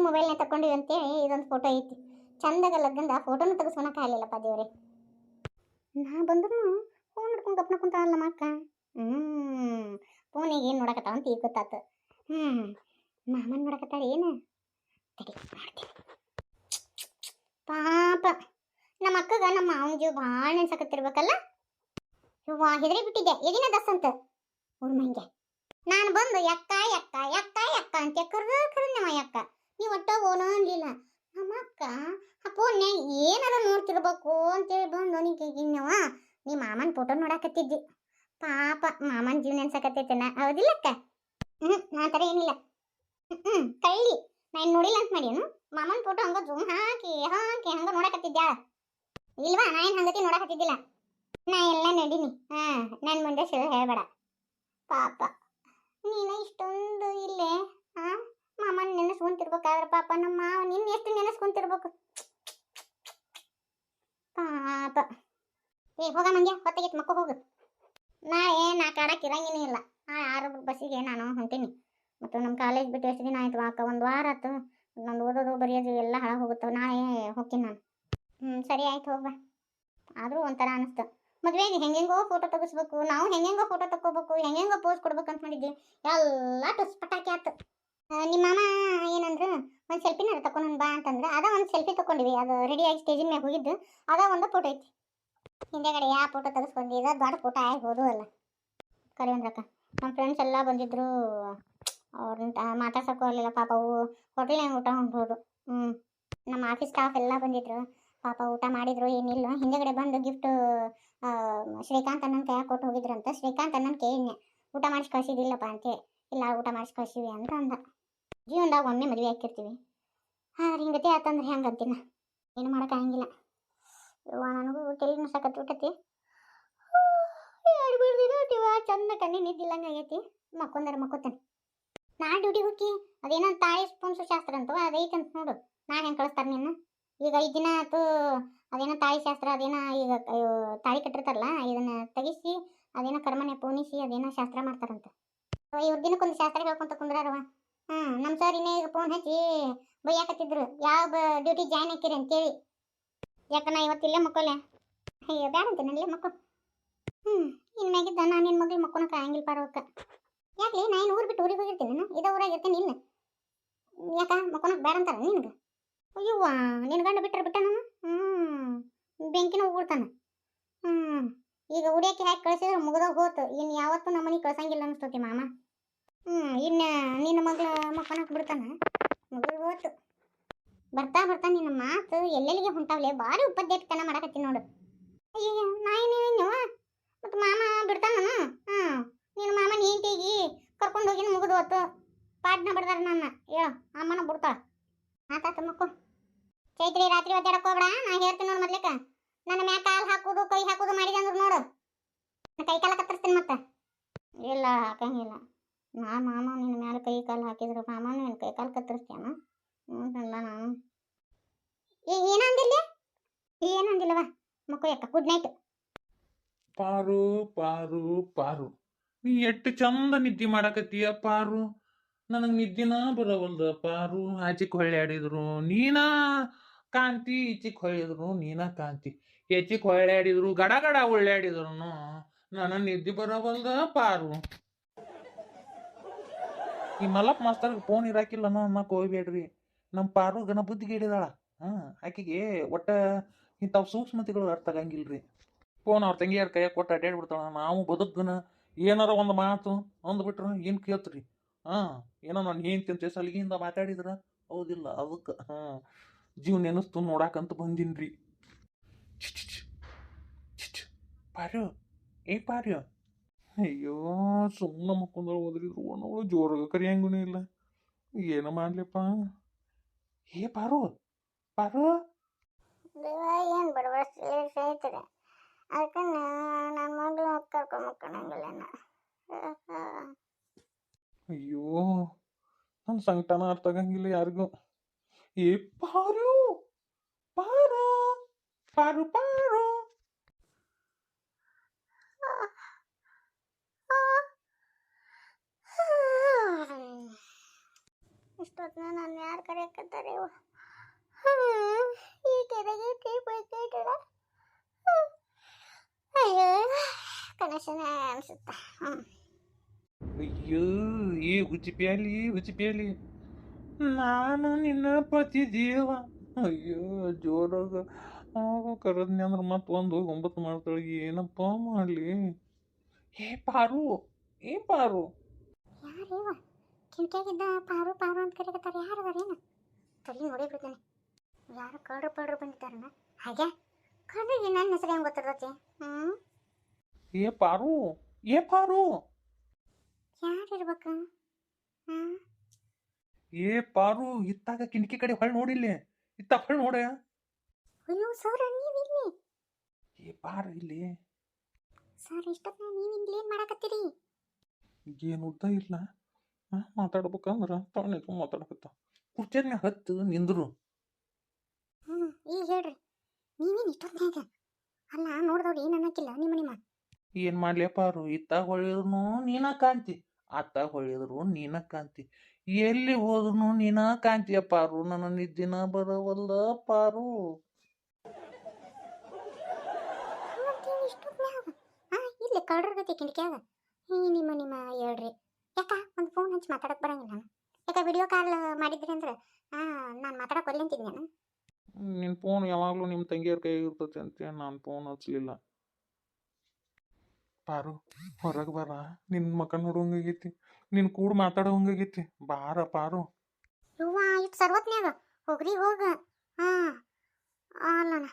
ಮೊಬೈಲ್ನ ತಗೊಂಡಿವಿ ಅಂತೇಳಿ ಇದೊಂದು ಫೋಟೋ ಐತಿ. ಚಂದಾಗ ಲಗ್ಗಂದ ಫೋಟೋನು ತೆಗೆಸ್ಕೊಳಕ್ ಆಗಲಿಲ್ಲಪ್ಪ ದೇವ್ರಿ. ನಾ ಬಂದ್ರು ಫೋನ್ ಹಿಡ್ಕೊಂಡು ಗಪ್ನ ಕುಂತಾಳಲ್ಲ ಮಕ್ಕ ಹ್ಮ್ ಫೋನಿಗೆ ಏನು ನೋಡಕತ್ತಾವ ಅಂತ ಈಗ ಗೊತ್ತಾತು. ಹ್ಮ್, ಮಾಮನ್ ನೋಡಕತ್ತಾಳ ಏನು? ತಡಿ, ಮಾಡ್ತೀನಿ. ಪಾಪ, ನಮ್ಮ ಅಕ್ಕಗ ನಮ್ಮ ಮಾವನ ಜೀವ ಭಾಳ ನೆನ್ಸಕತ್ತಿರ್ಬೇಕಲ್ಲ? ಇವ್ವ ಹೆದರಿ ಬಿಟ್ಟಿದ್ದೆ ಎದಿನ ದಸ್ ಅಂತ? ಉರ್ಮಂಗೆ ನಾನು ಬಂದು, ಯಕ್ಕ ಯಕ್ಕ ಯಕ್ಕ ಯಕ್ಕ ಅಂತ ಕರ್ದು ಕರ್ದು ನಮ್ಮ ಯಕ್ಕ. ನೀವು ಒಟ್ಟ ಓನೋ ಅನ್ಲಿಲ್ಲ. ನಮ್ಮ ಅಕ್ಕ ಫೋನ್ಯಾಗ ಏನಾರ ನೋಡ್ತಿರ್ಬೇಕು ಅಂತೇಳಿ ಬಂದು ನಿಂಗೆಗಿನ್ನವ ನೀ ಮಾಮನ ಫೋಟೋ ನೋಡಾಕತ್ತಿದ್ದಿ. ಪಾಪ ಮಾಮನ ಜೀವ ಅನ್ಸಕತ್ತೈತೆನ ಹೌದಿಲ್ಲ ಅಕ್ಕ? ಹ್ಞೂ ಆ ಥರ ಏನಿಲ್ಲ. ಹ್ಞೂ ಕಳ್ಳಿ. ನಾ ಇನ್ನು ನೋಡಿಲ್ಲ ಅಂತ ಮಾಡೇನು ಮಾಮನ ಫೋಟೋ ಹಂಗ ಜೂಮ್ ಹಾಕಿ ಹಾಕಿ ಹಂಗ ನೋಡಕತ್ತಿದ್ಯಾ? ಇಲ್ವಾ? ನಾ ಏನು ಹಂಗತಿ ನೋಡಕತ್ತಿದ್ದಿಲ್ಲ. ನಾ ಎಲ್ಲ ನಡೀನಿ. ಹಾ ನನ್ನ ಮುಂದೆ ಸುಳ್ಳು ಹೇಳ್ಬೇಡ. ಪಾಪ. ನೀನು ಇಷ್ಟೊಂದು ಇಲ್ಲೇ ನೆನೆಸ್ಕೊಂತಿರ್ಬೇಕಾದ್ರೆ ಪಾಪ ನಮ್ಮ ಮಾವ ನಿನ್ನ ಎಷ್ಟು ನೆನೆಸ್ಕೊಂತಿರ್ಬೇಕು. ಪಾಪ. ಏ ಹೋಗ ಮಂಗ್ಯ ಹೊತ್ತಿಗೆ ಮಕ್ಕ ಹೋಗು. ನಾಳೆ ನಾ ಕಾಡಕ್ಕೆ ಇರಂಗಿನೇ ಇಲ್ಲ. ನಾಳೆ ಆರು ಬಸ್ಸಿಗೆ ನಾನು ಹೊಂಟೀನಿ. ಮತ್ತು ನಮ್ಮ ಕಾಲೇಜ್ ಬಿಟ್ಟು ಎಷ್ಟು ದಿನ ಆಯ್ತು ಅಕ್ಕ ಒಂದು ವಾರ ಆಯ್ತು ನಂದು ಓದೋದು ಬರೆಯೋದು ಎಲ್ಲ ಹಾಳಾಗಿ ಹೋಗುತ್ತೆ ನಾಳೆ ಹೋಗ್ತೀನಿ ನಾನು. ಹ್ಞೂ ಸರಿ ಆಯ್ತು ಹೋಗ ಆದರೂ ಒಂಥರ ಅನಿಸ್ತು. ಮದುವೆಗೆ ಹೆಂಗೆಂಗೋ ಫೋಟೋ ತೆಗಿಸ್ಬೇಕು. ನಾವು ಹೆಂಗೆಂಗೋ ಫೋಟೋ ತಗೋಬೇಕು ಹೆಂಗೆಂಗೋ ಪೋಸ್ ಕೊಡ್ಬೇಕು ಅಂತ ಮಾಡಿದ್ವಿ. ಎಲ್ಲ ಟಸ್ ಪಟಾಕಿ ಆತು. ಆ, ನಿಮ್ಮ ಮಾಮ ಏನಂದ್ರು, ಒಂದು ಸೆಲ್ಫಿನ ತಗೊಂಡು ಬಾ ಅಂತಂದ್ರೆ. ಅದ ಒಂದು ಸೆಲ್ಫಿ ತಗೊಂಡಿವಿ ಅದು ರೆಡಿ ರೆಡಿಯಾಗಿ ಸ್ಟೇಜಿನ ಮ್ಯಾಗ ಹೋಗಿದ್ದು. ಅದ ಒಂದು ಫೋಟೋ ಐತಿ. ಹಿಂದೆಗಡೆ ಯಾವ ಫೋಟೋ ತೆಗೆಸ್ಕೊಂಡಿದ್ದ ದೊಡ್ಡ ಫೋಟೋ ಆಗ್ಬೋದು ಅಲ್ಲ. ಕರಿ ಅಂದ್ರಕ್ಕ ನಮ್ಮ ಫ್ರೆಂಡ್ಸ್ ಎಲ್ಲ ಬಂದಿದ್ರು. ಅವ್ರನ್ನ ಮಾತಾಡ್ಸೋಕ್ಕೂ ಆಗಲಿಲ್ಲ. ಪಾಪ ಅವು ಹೋಟೆಲ್ನಾಗ ಊಟ ಹೊಂಟ್ಬೋದು ಹ್ಞೂ ನಮ್ಮ ಆಫೀಸ್ ಸ್ಟಾಫ್ ಎಲ್ಲ ಬಂದಿದ್ರು. ಪಾಪ ಊಟ ಮಾಡಿದ್ರು. ಏನಿಲ್ಲ. ಹಿಂದೆಗಡೆ ಬಂದು ಗಿಫ್ಟ್ ಶ್ರೀಕಾಂತ್ ಅಣ್ಣನ ಕೈಯಾಗ ಕೊಟ್ಟು ಅಂತ ಶ್ರೀಕಾಂತ್ ಅಣ್ಣನ ಕೇಳಿದ್ನೆ. ಊಟ ಮಾಡಿಸಿ ಕಳಿಸಿದಿಲ್ಲಪ್ಪ ಅಂತೇಳಿ. ಇಲ್ಲ, ಊಟ ಮಾಡಿಸಿ ಅಂತ ಅಂದ. ಜೀವನದಾಗ ಒಮ್ಮೆ ಮದುವೆ ಹಾಕಿರ್ತೀವಿ ಆದ್ರೆ ಹಿಂಗತಿ ಆತಂದ್ರೆ ಹೆಂಗೆ ಅಂತೀನ? ಏನು ಮಾಡೋಕ್ಕಾಗಂಗಿಲ್ಲ ಇವ ನನಗೂ ತಲೆ ನುಸಕತ್ತಿ ಬಿಟ್ಟತಿ ಎರಡು ಚಂದ ಕಣ್ಣಿ ನಿದ್ದಿಲ್ಲಂಗೆ ಆಗೈತಿ. ಮಕ್ಕೊಂದಾರ ಮಕ್ಕೋತಾನೆ. ನಾ ಡ್ಯೂಟಿಗೆ ಹೋಗಿ ಅದೇನೋ ತಾಳಿ ಸ್ಪೂನ್ಸು ಶಾಸ್ತ್ರ ಅಂತವ ಅದೈತಂತ ನೋಡು. ನಾ ಹೆಂಗೆ ಕಳಿಸ್ತಾರೆ ನಿನ್ನ? ಈಗ ಐದು ದಿನ ಆಯ್ತು ಅದೇನೋ ತಾಳಿ ಶಾಸ್ತ್ರ, ಅದೇನೋ ಈಗ ತಾಳಿ ಕಟ್ಟಿರ್ತಾರಲ್ಲ, ಇದನ್ನ ತೆಗಿಸಿ, ಅದೇನೋ ಕರ್ಮನೆ ಪೋಣಿಸಿ ಅದೇನೋ ಶಾಸ್ತ್ರ ಮಾಡ್ತಾರಂತ. ಇವ್ರ ದಿನಕ್ಕೊಂದು ಶಾಸ್ತ್ರ ಹೇಳ್ಕೊಂತ ಕುಂದ್ರಾರವ ಹ್ಞೂ ನಮ್ ಸರ್ ಇನ್ನೇ ಈಗ ಫೋನ್ ಹಚ್ಚಿ ಬೈಯಾಕತ್ತಿದ್ರು. ಯಾವ ಡ್ಯೂಟಿ ಜಾಯ್ನ್ ಹಾಕಿರಿ ಅಂತೇಳಿ. ಯಾಕ ನಾ ಇವತ್ತಿಲ್ಲೇ ಮಕ್ಕೋಲೆ ಅಯ್ಯೋ ಬೇಡ ಅಂತ ನಲ್ಲೇ ಮಕ್ಕೋ. ಹ್ಞೂ ಇನ್ನು ಮ್ಯಾಗಿದ್ದ ನಾನು ನಿನ್ನ ಮಗಳು ಮಕ್ಕೊಳಕ್ಕೆ ಆಗಂಗಿಲ್ಲ ಪಾರವಕ್ಕ ಯಾಕ್ಲಿ, ನಾ ಏನು ಊರು ಬಿಟ್ಟು ಊರಿಗೆ ಹೋಗಿರ್ತೀನಿ ನಾನು ಇದೇ ಊರಾಗ ಇರ್ತೀನಿ ಇಲ್ಲ. ಯಾಕ ಮಕ್ಕೊಳಕ್ಕೆ ಬೇಡ ಅಂತಾರ ನಿನಗೆ? ಅಯ್ಯವ್ವ ನಿನ್ನ ಗಂಡ ಬಿಟ್ಟರೆ ಬಿಟ್ಟ ನಾನು ಹ್ಞೂ ಬೆಂಕಿನ ಹೋಗ್ಬಿಡ್ತಾನೆ ಹ್ಞೂ ಈಗ ಉಡಿಯಕ್ಕೆ ಹಾಕಿ ಕಳಿಸಿದ್ರೆ ಮುಗ್ದಾಗ ಹೋತು. ಇನ್ನು ಯಾವತ್ತೂ ನಮ್ಮ ಮನೆಗೆ ಕಳ್ಸಂಗಿಲ್ಲ ಅನಿಸ್ತತಿ ಮಾಮ. ಹ್ಞೂ ಇನ್ನು ನಿನ್ನ ಮಗಳ ಮಕ್ಕಳಕ್ಕೆ ಬಿಡ್ತಾನೆ ಮುಗಿದು ಹೋತು ಬರ್ತಾ ಬರ್ತಾ ನಿನ್ನ ಮಾತು ಎಲ್ಲೆಲ್ಲಿಗೆ ಹೊಂಟಾವ್ಲೆ? ಭಾರಿ ಉಪದ್ಯತನ ಮಾಡಕತ್ತೀನಿ ನೋಡು. ಅಯ್ಯಯ್ಯ, ನಾ ಏನೇನವ ಮತ್ತು ಮಾಮ ಬಿಡ್ತಾನ ಹ್ಞೂ. ನಿನ್ನ ಮಾಮ ನೀಂಟಿಗಿ ಕರ್ಕೊಂಡು ಹೋಗಿನ ಮುಗಿದು ಹೋತು ಪಾಟ್ನ ಬಿಡ್ದಾರ ನನ್ನ. ಹೇಳು, ಅಮ್ಮನ ಬಿಡ್ತಾಳ. ಆತಾತ ಮಕ್ಕು. ಚೈತ್ರಿ ರಾತ್ರಿ ಒದ್ದಾಡಕ್ ಹೋಗ್ಬೇಡ. ನಾ ಹೇಳ್ತೀನಿ ನೋಡು ಮೊದ್ಲೇಕ. ನನ್ನ ಮ್ಯಾಗ ಕಾಲು ಹಾಕುದು, ಕೈ ಹಾಕುದು ಮಾಡಿದೆ ಅಂದ್ರೆ ನೋಡು. ಕೈ ಕಾಲ ಕತ್ತರಿಸ್ತೀನಿ ಮತ್ತೆ. ಇಲ್ಲ, ಹಾಕಂಗಿಲ್ಲ. ನಾ ಮಾಮ ನಿನ್ನ ಮ್ಯಾಲ ಕೈ ಕಾಲು ಹಾಕಿದ್ರು, ಮಾಮ ನಿನ್ನ ಕೈ ಕಾಲು ಕತ್ತರಿಸ್ತೀಯಮ್ಮ ಹ್ಞೂ ಅಲ್ಲ ನಾನು. ಏ- ಏನಂದಿಲ್ಲ? ಏನಂದಿಲ್ಲವ? ಮಕ್ಕಳು ಯಾಕ ಗುಡ್ ನೈಟ್ ಪಾರು ಪಾರು ಪಾರು. ನೀ ಎಷ್ಟು ಚಂದ ನಿದ್ದೆ ಮಾಡಕತ್ತೀಯ, ಪಾರು. ನನಗೆ ನಿದ್ದಿನ ಬರವಲ್ದ, ಪಾರು. ಆಚಿಕ್ ಹೊಳ್ಳಾಡಿದ್ರು ನೀನಾ ಕಾಂತಿ. ಈಚಿಕ್ ಹೊಳ್ಳಿದ್ರು ನೀನ ಕಾಂತಿ. ಹೆಚ್ಚಿಕ್ ಹೊಳ್ಳಾಡಿದ್ರು ಗಡ ಗಡ ಒಳ್ಳ್ಯಾಡಿದ್ರು ನನ್ನ ನಿದ್ದೆ ಬರವಲ್ದ, ಪಾರು. ಈ ಮಲ್ಲಪ್ಪ ಮಾಸ್ತರ್ಗೆ ಫೋನ್ ಇರಾಕಿಲ್ಲ ಅನ್ನಕ್ಕೆ ಹೋಗ್ಬೇಡ್ರಿ. ನಮ್ಮ ಪಾರು ಗಣ ಬುದ್ಧಿಗೆ ಹಿಡಿದಾಳ ಹಾಂ, ಆಕೆಗೆ ಒಟ್ಟ ಇಂಥವು ಸೂಕ್ಷ್ಮತೆಗಳು ಅರ್ಥ ಆಗಂಗಿಲ್ರಿ. ಫೋನ್ ಅವ್ರ ತಂಗಿಯಾರ ಕೈಯಾಗ ಕೊಟ್ಟು ಅಡ್ಡಾಡ್ಬಿಡ್ತಾಳ ನಾವು ಬದುಕನ ಏನಾರ ಒಂದು ಮಾತು ಅಂದ್ಬಿಟ್ರು ಏನು ಕೇಳ್ತ್ರಿ? ಹಾಂ, ಏನೋ ನಾನು ಏನು ತಿಂತ ಸಲಿಗೆಯಿಂದ ಮಾತಾಡಿದ್ರ? ಹೌದಿಲ್ಲ ಅದಕ್ಕೆ ಹಾಂ. ಜೀವ ನೆನೆಸ್ತು ನೋಡಾಕಂತ ಬಂದಿನ್ರಿ. ಛ್ ಚಿಚ್ ಛ್. ಛ್ ಛ್. ಪಾರು ಏ ಪಾರು ಅಯ್ಯೋ ಸುಮ್ಮನೆ ಮಕ್ಕೊಂಡ್ರೆ ಹೋದ್ರಿ ಅವಳು ಜೋರಾಗ ಕರಿಯಂಗೂ ಇಲ್ಲ ಏನೋ ಮಾಡ್ಲಿಪ್ಪ ಏ ಪಾರು ಪಾರು ಏನು ಬಡಬಡ ಸ್ನೇಹಿತರೆ ಅದಕ್ಕೆ ನನ್ನ ಮಗಳು ಕರ್ಕೊಂಬಕ್ಕಣಂಗಿಲ್ಲ ಅಯ್ಯೋ ನನ್ನ ಸಂಕಟನ ಅರ್ಥ ಆಗಂಗಿಲ್ಲ ಯಾರಿಗೂ ಏ ಪಾರು ಪಾರು ಪಾರು ಪಾರು ಇಷ್ಟೊತ್ತಿನ ನಾನು ಯಾರು ಕರೆಯಕತ್ತಾರೆ ಈ ಕೆರೆಗೆ ಟೀ ಬೇಕಿಟ್ಟಲ್ಲ ಅಯ್ಯೋ ಕನಸನ ಅನ್ಸುತ್ತ. ಹ್ಮ್. ಅಯ್ಯೋ ಈ ಹುಚ್ಚಿ ಪ್ಯಾಲಿ ಹುಚ್ಚಿ ಪ್ಯಾಲಿ. ನಾನು ನಿನ್ನ ಪತಿ ದೇವ ಅಯ್ಯೋ ಜೋರಾಗ ಆಗ ಕರದ್ನಿ ಅಂದ್ರೆ ಮತ್ತೆ ಒಂದು ಹೋಗಿ ಒಂಬತ್ತು ಮಾಡ್ತಾಳೆ. ಏನಪ್ಪ ಮಾಡಲಿ? ಏ ಪಾರು ಏ ಪಾರು. ಯಾರಿವ ಕಿಂಟ್ಯಾಗಿದ್ದ ಪಾರು ಪಾರು ಅಂತ ಕರೀತಾರೆ ಯಾರು ಅದಾರೇನು ತಲೆ ನೋಡಿ ಬಿಡ್ತೇನೆ. ಯಾರು ಕಳ್ರು ಪಳ್ರು ಬಂದಿದ್ದಾರನ ಹಾಗೆ? ಕಳ್ರಿಗೆ ನನ್ನ ಹೆಸರು ಹೆಂಗೆ ಗೊತ್ತಿರ್ತೈತಿ? ಹ್ಞೂ ಏ ಪಾರು ಏ ಪಾರು. ಯಾರಿರ್ಬೇಕು ಹ್ಞೂ ಏ ಪಾರು ಇತ್ತಾಗ ಕಿಟಕಿ ಕಡೆ ಹೊಳ್ ನೋಡಿಲ್ಲ. ಇತ್ತ ಹೊಳ್ ನೋಡ. ಅಯ್ಯೋ ಸರ್ ನೀವಿಲ್ಲಿ ಏ ಪಾರು ಇಲ್ಲಿ ಸರ್ ಇಷ್ಟೊತ್ತು ನೀವು ಇಲ್ಲಿ ಏನು ಮಾಡಕತ್ತೀರಿ? ಏನು ಉದ್ದ ಇಲ್ಲ. ಮಾತಾಡ್ಬೇಕಂದ್ರ ತಾನೇ ಮಾತಾಡ್ಬೇಕ. ಕುರ್ಚಿಯ ಹತ್ತು ನಿಂದ್ರು. ಹ್ಞೂ ಈಗ ಹೇಳ್ರಿ. ನೀವೇನು ಇಷ್ಟೊತ್ನ್ಯಾಗ ಅಲ್ಲ ನೋಡ್ದವ್ರು ಏನು ಅನ್ನಕ್ಕಿಲ್ಲ ನಿಮ್ಮ ನಿಮ್ಮ. ಏನ್ ಮಾಡ್ಲಿಯಪ್ಪ ಪಾರು ಇತ್ತಾಗ ಹೊಳಿದ್ರು ನೀನ ಕಾಂತಿ ಅತ್ತಾಗ ಹೊಳಿದ್ರು ನೀನ ಕಾಂತಿ ಎಲ್ಲಿ ಹೋದ್ರು ನೀನ ಕಾಂತಿಯ ಪಾರು ನನ್ನ ನಿದ್ದಿನ ಬರವಲ್ಲ ಪಾರು. ಇಲ್ಲಿ ಕಳ್ರ ಗತಿ ಕಿಂಡಿಕ್ಯಾಗ. ಹೀ ನಿಮ್ಮ ನಿಮ್ಮ ಹೇಳ್ರಿ. ಯಾಕ ಒಂದು ಫೋನ್ ಹಚ್ಚಿ ಮಾತಾಡಕ್ಕೆ ಬರಂಗಿಲ್ಲ. ನಾನು ಯಾಕ ವಿಡಿಯೋ ಕಾಲ್ ಮಾಡಿದ್ರಿ ಅಂದ್ರೆ ನಾನು ಮಾತಾಡಕ್ಕೆ ಒಲ್ಲಿಂತಿದ್ದೀನಿ ನಾನು. ನಿನ್ ಫೋನ್ ಯಾವಾಗಲೂ ನಿಮ್ಮ ತಂಗಿಯವ್ರ ಕೈ ಇರ್ತೈತಿ ಅಂತ ನಾನು ಫೋನ್ ಹಚ್ಚಲಿಲ್ಲ ಪಾರು ಹೊರಗೆ ಬರ ನಿನ್ ಮಕ ಆಗಿತ್ತಿ ನಿನ್ ಕೂಡ ಮಾತಾಡೋವಂಗಾಗೈತಿ ಬಾರ ಪಾರು. ಇವ್ವ ಇಟ್ ಸರ್ವತ್ನ್ಯಾಗ? ಹೋಗ್ರಿ ಹೋಗ. ಹಾಂ ಅಲ್ಲಣ್ಣ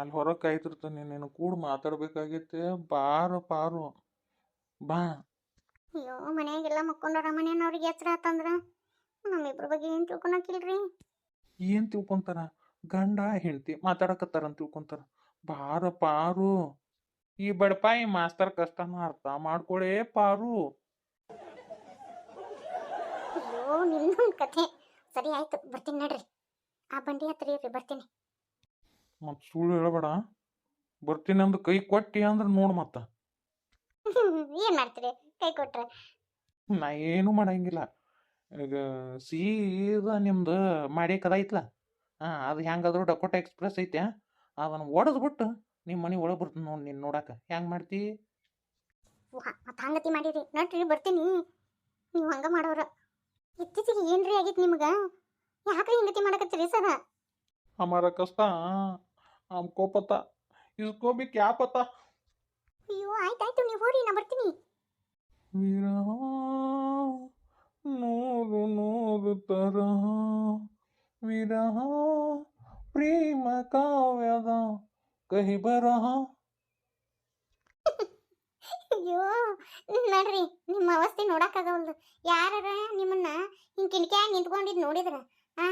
ಅಲ್ಲಿ ಹೊರಗೆ ಕಾಯ್ತಿರ್ತಾನೆ ನಿನ್ನ ಕೂಡ ಮಾತಾಡ್ಬೇಕಾಗೈತೆ ಬಾರ ಪಾರು. ಬಾ. ಅಯ್ಯೋ ಮನ್ಯಾಗೆಲ್ಲ ಮಕ್ಕೊಂಡಾರ ಮನೆಯವ್ರಿಗೆ ಎಚ್ಚರ ಆತಂದ್ರ ನಮ್ಮಿಬ್ರ ಬಗ್ಗೆ ಏನು ತಿಳ್ಕೊಳಕಿಲ್ರಿ ಏನ್ ತಿಳ್ಕೊಂತಾರ? ಗಂಡ ಹೆಂಡತಿ ಮಾತಾಡಕತ್ತಾರ ಅಂತ ತಿಳ್ಕೊಂತಾರ. ಬಾರ ಪಾರು. ಈ ಬಡಪಾಯಿ ಮಾಸ್ತರ್ ಕಷ್ಟನ ಅರ್ಥ ಮಾಡ್ಕೊಳೇ ಪಾರು. ಅಯ್ಯೋ ನಿನ್ನೊಂದು ಕಥೆ. ಸರಿ ಆಯ್ತು ಬರ್ತೀನಿ ನಡ್ರಿ. ಆ ಬಂಡಿ ಹತ್ರ ಇರ್ರಿ ಬರ್ತೀನಿ. ಮತ್ ಸುಳ್ಳು ಹೇಳಬೇಡ. ಬರ್ತೀನಿ ಅಂದ್ ಕೈ ಕೊಟ್ಟಿ ಅಂದ್ರೆ ನೋಡ್ ಮತ್ತ. ಏನು ಮಾಡ್ತೀರಿ? ಕೈ ಕೊಟ್ರೆ. ನಾ ಏನು ಮಾಡಂಗಿಲ್ಲ. ಈಗ ಸೀದಾ ನಿಮ್ದು ಮಾಡಿ ಕದ ಐತ್ಲ? ಹಾಂ ಅದು ಹೆಂಗಾದ್ರೂ ಡಕೋಟ ಎಕ್ಸ್ಪ್ರೆಸ್ ಐತೆ. ಅದನ್ನು ಓಡಿಸ್ಬಿಟ್ಟು ನಿಮ್ಮ ಮನೆ ಒಳಗೆ ಬರ್ತದೆ ನೋಡಿ ನೀನು ನೋಡಕ್ಕೆ ಹೆಂಗೆ ಮಾಡ್ತಿ? ಮತ್ತೆ ಹಂಗತಿ ಮಾಡಿರಿ. ನೋಡ್ರಿ ಬರ್ತೀನಿ. ನೀವು ಹಂಗ ಮಾಡೋರು. ಇತ್ತೀಚೆಗೆ ಏನ್ರಿ ಆಗಿತ್ತು ನಿಮ್ಗೆ? ಯಾಕ್ರಿ ಹಿಂಗತಿ ಮಾಡಕತ್ತೀರಿ ಸದ? ಹಮಾರ ಕಷ್ಟ ಹಮ್ಕೋ ಪತ ಇಸ್ಕೋ ಬಿ ಕ್ಯಾ ಆಯ್ತು ಅಯ್ಯೋ ನೀವು ಹೋರಿ ನಾ ಬರ್ತೀನಿ. ವಿರಹ ನೂರು ನೂರು ತರಹ. ವಿರಹ ಪ್ರೇಮ ಕಾವ್ಯದ ಕಹಿ ಬರಹ ಅಯ್ಯೋ ನಡ್ರಿ ನಿಮ್ಮ ಅವಸ್ಥೆ ನೋಡಕ್ಕಾಗವಲ್ದು. ಯಾರ ನಿಮ್ಮನ್ನ ಹಿಂಗ್ ಕಿಣಕ್ಯಾಗ ನಿಂತ್ಕೊಂಡಿದ್ ನೋಡಿದ್ರ ಆ?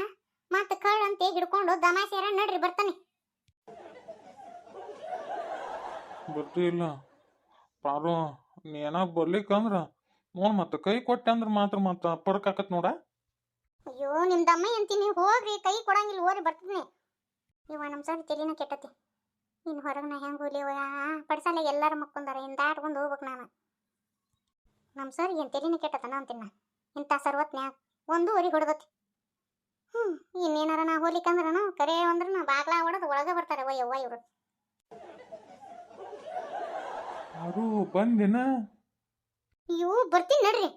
ಮತ್ತೆ ಕಳ್ ಅಂತ ಹಿಡ್ಕೊಂಡು ದಮಾಸೆರ ನಡ್ರಿ ಬರ್ತಾನೆ. ಬರ್ತಿಲ್ಲ. ಪಾರು ನೀ ಏನ ಬರ್ಲಿಕ್ಕಂದ್ರ ನೋಡ್ ಮತ್ತ ಕೈ ಕೊಟ್ಟೆ ಅಂದ್ರ ಮಾತ್ರ ಮತ್ತ ಪರ್ಕ್ ಆಕತ್ ನೋಡ. ಅಯ್ಯೋ ನಿಮ್ ಅಮ್ಮ ಅಂತೀನಿ ಹೋಗ್ರಿ, ಕೈ ಕೊಡಂಗಿಲ್ಲ, ಹೋರಿ, ಬರ್ತೀನಿ. ಇವ ನಮ್ಮ ಸರ್ ತೆಲಿನ ಕೆಟ್ಟತಿ. ಇನ್ನು ಹೊರಗೆ ನಾ ಹೆಂಗೆ ಹೋಗ್ಲಿ ಪಡಿಸಲ್ಲ ಎಲ್ಲಾರು ಮಕ್ಕೊಂದಾರ ದಾಟ್ಕೊಂಡು ಹೋಗ್ಬೇಕು ನಾನು. ನಮ್ಮ ಸರ್ ಏನು ತೆಲಿನ ಕೆಟ್ಟತನ ಅಂತೀನಿ ನಾ. ಇಂಥ ಸರ್ವತ್ನ್ಯಾಗ ಒಂದೂವರೆಗೆ ಹೊಡೆದತಿ. ಹ್ಞೂ ಇನ್ನೇನಾರ ನಾ ಹೋಗ್ಲಿಕ್ಕಂದ್ರನು ಕರೆ ಅಂದ್ರೂ ಬಾಗ್ಲ ಹೊಡೆದು ಒಳಗೆ ಬರ್ತಾರೆ ಅವ್ವ ಯವ್ವ ಇವರು. ಪಾರು ಬಂದಿನ? ಅಯ್ಯೋ ಬರ್ತೀನಿ ನಡ್ರಿ.